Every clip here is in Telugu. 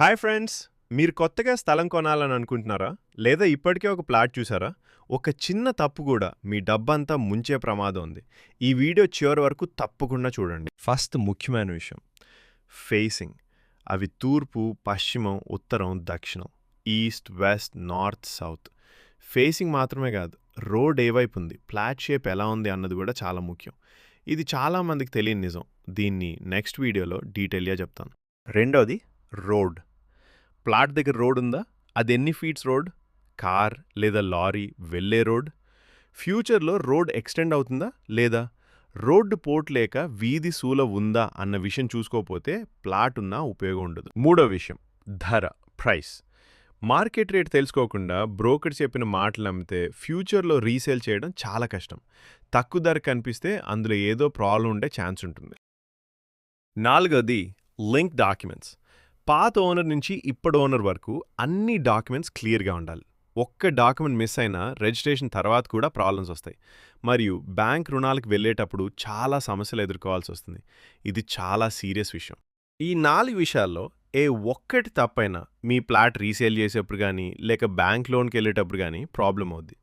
హాయ్ ఫ్రెండ్స్ మీరు కొత్తగా స్థలం కొనాలని అనుకుంటున్నారా? లేదా ఇప్పటికే ఒక ప్లాట్ చూసారా? ఒక చిన్న తప్పు కూడా మీ డబ్బంతా ముంచే ప్రమాదం ఉంది. ఈ వీడియో చివరి వరకు తప్పకుండా చూడండి. ఫస్ట్ ముఖ్యమైన విషయం ఫేసింగ్. అవి తూర్పు పశ్చిమం ఉత్తరం దక్షిణం. East west north south. Facing మాత్రమే కాదు రోడ్ ఏవైపు ఉంది ఫ్లాట్ షేప్ ఎలా ఉంది అన్నది కూడా చాలా ముఖ్యం. ఇది చాలామందికి తెలియని నిజం. దీన్ని నెక్స్ట్ వీడియోలో డీటెయిల్గా చెప్తాను. రెండోది రోడ్. ప్లాట్ దగ్గర రోడ్ ఉందా? అది ఎన్ని ఫీట్స్ రోడ్? కార్ లేదా లారీ వెళ్ళే రోడ్? ఫ్యూచర్లో రోడ్ ఎక్స్టెండ్ అవుతుందా లేదా? రోడ్డు పోర్ట్ లేక వీధి సూల ఉందా అన్న విషయం చూసుకోకపోతే ప్లాట్ ఉన్నా ఉపయోగం ఉండదు. మూడో విషయం ధర ప్రైస్. మార్కెట్ రేట్ తెలుసుకోకుండా బ్రోకర్ చెప్పిన మాటలు నమ్మితే ఫ్యూచర్లో రీసేల్ చేయడం చాలా కష్టం. తక్కువ ధర కనిపిస్తే అందులో ఏదో ప్రాబ్లం ఉండే ఛాన్స్ ఉంటుంది. నాలుగోది లింక్ డాక్యుమెంట్స్. పాత ఓనర్ నుంచి ఇప్పటి ఓనర్ వరకు అన్ని డాక్యుమెంట్స్ క్లియర్గా ఉండాలి. ఒక్క డాక్యుమెంట్ మిస్ అయినా రిజిస్ట్రేషన్ తర్వాత కూడా ప్రాబ్లమ్స్ వస్తాయి. మరియు బ్యాంక్ రుణాలకు వెళ్ళేటప్పుడు చాలా సమస్యలు ఎదుర్కోవాల్సి వస్తుంది. ఇది చాలా సీరియస్ విషయం. ఈ నాలుగు విషయాల్లో ఏ ఒక్కటి తప్పైనా మీ ప్లాట్ రీసేల్ చేసేప్పుడు కానీ లేక బ్యాంక్ లోన్కి వెళ్ళేటప్పుడు కానీ ప్రాబ్లం అవుద్ది.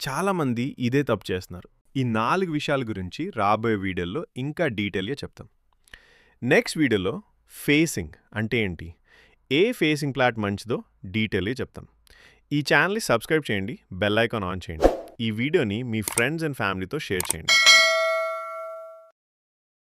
చాలామంది ఇదే తప్పు చేస్తున్నారు. ఈ నాలుగు విషయాల గురించి రాబోయే వీడియోలో ఇంకా డీటెయిల్గా చెప్తాం. నెక్స్ట్ వీడియోలో ఫేసింగ్ అంటే ఏంటి? ఏ ఫేసింగ్ ప్లాట్ మంచిదో డీటెయిల్గా చెప్తాం. ఈ ఛానల్ని సబ్స్క్రైబ్ చేయండి బెల్ ఐకాన్ ఆన్ చేయండి. ఈ వీడియోని మీ ఫ్రెండ్స్ అండ్ ఫ్యామిలీతో షేర్ చేయండి.